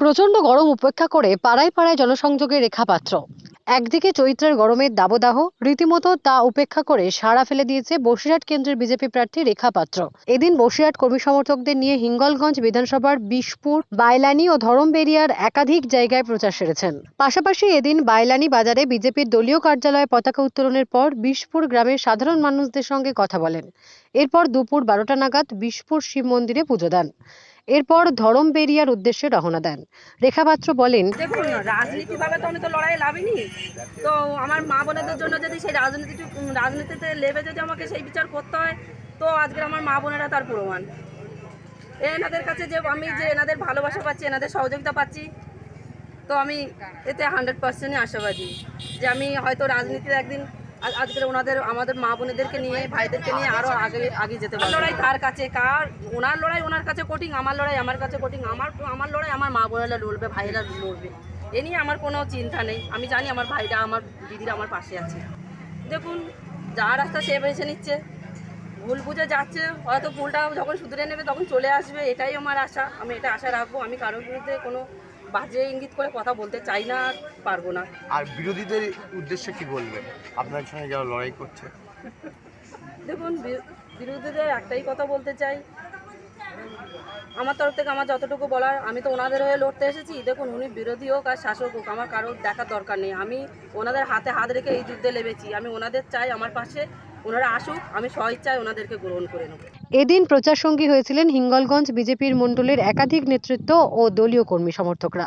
প্রচণ্ড গরম উপেক্ষা করে পাড়ায় পাড়ায় জনসংযোগে রেখা পাত্র একদিকে চৈত্রের গরমের দাবদাহ, রীতিমতো তা উপেক্ষা করে সাড়া ফেলে দিয়েছে বসিরহাট কেন্দ্রের বিজেপি প্রার্থী রেখা পাত্র এদিন বসিরহাট কর্মী সমর্থকদের নিয়ে হিঙ্গলগঞ্জ বিধানসভার বিশপুর বাইলানি ও ধরমবেরিয়ার একাধিক জায়গায় প্রচার সেরেছেন। পাশাপাশি এদিন বাইলানি বাজারে বিজেপির দলীয় কার্যালয়ে পতাকা উত্তোলনের পর বিশপুর গ্রামের সাধারণ মানুষদের সঙ্গে কথা বলেন। এরপর দুপুর বারোটা নাগাদ বিশপুর শিব মন্দিরে পুজো দেন। এরপর ধরমবেরিয়ার উদ্দেশ্যে রওনা দেন। রেখা পাত্র বলেন, দেখুন, রাজনীতিভাবে তো আমি তো লড়াই লাভিনি তো আমার মা বোনেদের জন্য যদি সেই রাজনীতি রাজনীতিতে লেবে যদি আমাকে সেই বিচার করতে হয়, তো আজকের আমার মা বোনেরা তার প্রমাণ। এনাদের কাছে যে আমি যে এনাদের ভালোবাসা পাচ্ছি, এনাদের সহযোগিতা পাচ্ছি, তো আমি এতে হান্ড্রেড পার্সেন্টই আশাবাদী যে আমি হয়তো রাজনীতিতে একদিন আজ- আজকের ওনাদের, আমাদের মা বোনেদেরকে নিয়ে, ভাইদেরকে নিয়ে আরও আগে আগে যেতে পারব। লড়াই কার কাছে, কার, ওনার লড়াই ওনার কাছে কঠিন, আমার লড়াই আমার কাছে কঠিন, আমার আমার লড়াই আমার মা বোনেরা লড়বে, ভাইয়েরা লড়বে। এ নিয়ে আমার কোনো চিন্তা নেই। আমি জানি আমার ভাইরা আমার দিদিরা আমার পাশে আছে। দেখুন, যা রাস্তা সে বেছে নিচ্ছে। ভুল বুঝে যাচ্ছে, হয়তো ভুলটা যখন শুধরে নেবে তখন চলে আসবে, এটাই আমার আশা। আমি এটা আশা রাখব। আমি কারোর বিরুদ্ধে কোনো বাজে ইঙ্গিত করে কথা বলতে চাই না আর পারব না। আর বিরোধীদের উদ্দেশ্যে কি বলবেন? আপনার সঙ্গে যারা লড়াই করছে। দেখুন বিরোধীদের একটাই কথা বলতে চাই। আমার তরফ থেকে আমার যতটুকু বলার আমি তো ওনাদের হয়ে লড়তে এসেছি। দেখুন উনি বিরোধী হোক আর শাসক হোক আমার কারোর দেখার দরকার নেই। আমি ওনাদের হাতে হাত রেখে এই যুদ্ধে লেবেছি আমি ওনাদের চাই আমার পাশে ওনারা আসুক, আমি স্বইচ্ছায় ওনাদেরকে গ্রহণ করে নেব। এদিন প্রচার সঙ্গী হয়েছিলেন হিঙ্গলগঞ্জ বিজেপির মণ্ডলের একাধিক নেতৃত্ব ও দলীয় কর্মী সমর্থকরা।